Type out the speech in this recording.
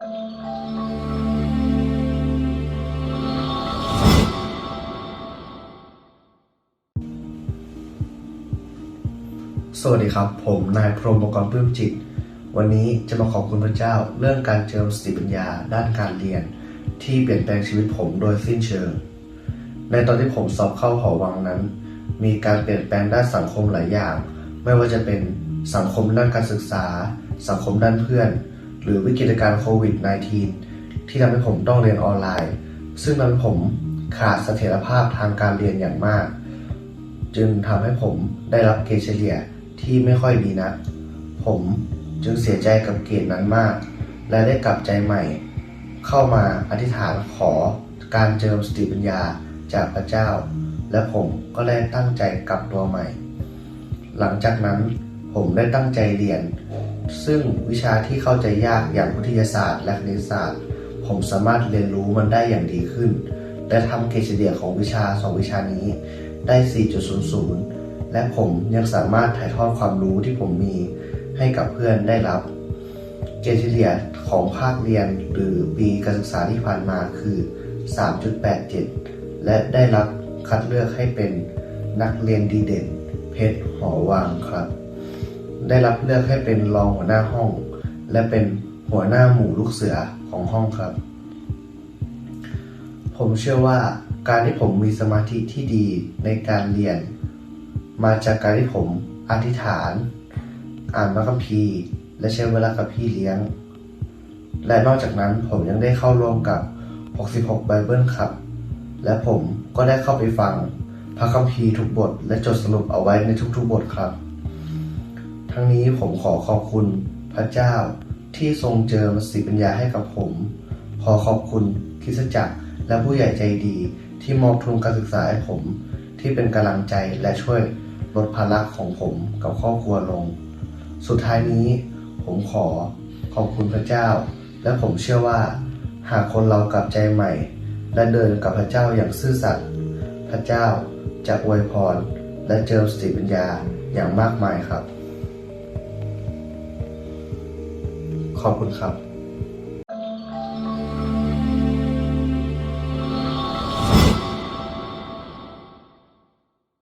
สวัสดีครับ ผมนายพรหมกรปลื้มจิต วันนี้จะมาขอบคุณพระเจ้าเรื่องการเจิมสติปัญญาด้านการเรียน ที่เปลี่ยนแปลงชีวิตผมโดยสิ้นเชิง ในตอนที่ผมสอบเข้าหอวังนั้น มีการเปลี่ยนแปลงด้านสังคมหลายอย่าง ไม่ว่าจะเป็นสังคมด้านการศึกษา สังคมด้านเพื่อน หรือวิกฤตการณ์โควิด -19 ที่ทำให้ผมต้องเรียนออนไลน์ ซึ่งทำให้ผมขาดเสถียรภาพทางการเรียนอย่างมาก จึงทำให้ผมได้รับเกรดเฉลี่ยที่ไม่ค่อยดีนัก ผมจึงเสียใจกับเกรดนั้นมาก และได้กลับใจใหม่ เข้ามาอธิษฐานขอการเจิมสติปัญญาจากพระเจ้า และผมก็ได้ตั้งใจกลับตัวใหม่ หลังจากนั้น ผมได้ตั้งใจเรียน ซึ่งวิชาที่เข้าใจยากอย่างวิทยาศาสตร์และคณิตศาสตร์ ผมสามารถเรียนรู้มันได้อย่างดีขึ้น และทำเกรดเฉลี่ยของวิชาสองวิชานี้ได้ 4.00 และผมยังสามารถถ่ายทอดความรู้ที่ผมมีให้กับเพื่อนได้รับ เกรดเฉลี่ยของภาคเรียนหรือปีการศึกษาที่ผ่านมาคือ 3.87 และได้รับคัดเลือกให้เป็นนักเรียนดีเด่น เพชรหอวังครับ ได้รับเลือกให้เป็นรองหัวหน้าห้อง และเป็นหัวหน้าหมู่ลูกเสือของห้องครับ ผมเชื่อว่าการที่ผมมีสมาธิที่ดีในการเรียน มาจากการที่ผมอธิษฐาน อ่านพระคัมภีร์ และใช้เวลากับพี่เลี้ยง และนอกจากนั้นผมยังได้เข้าร่วมกับ 66 Bible ครับ และผมก็ได้เข้าไปฟังพระคัมภีร์ทุกบท และจดสรุปเอาไว้ในทุกๆบทครับ ทั้งนี้ผมขอขอบคุณพระเจ้าที่ทรงเจอมสิปัญญาให้กับผม ขอขอบคุณคริสจักรและผู้ใหญ่ใจดีที่มอบทุนการศึกษาให้ผม ที่เป็นกำลังใจและช่วยลดภาระของผมกับครอบครัวลง สุดท้ายนี้ผมขอขอบคุณพระเจ้า และผมเชื่อว่า หากคนเรากลับใจใหม่ และเดินกับพระเจ้าอย่างซื่อสัตย์พระเจ้าจะอวยพรและเจิมสติปัญญาอย่างมากมายครับ ขอบคุณครับ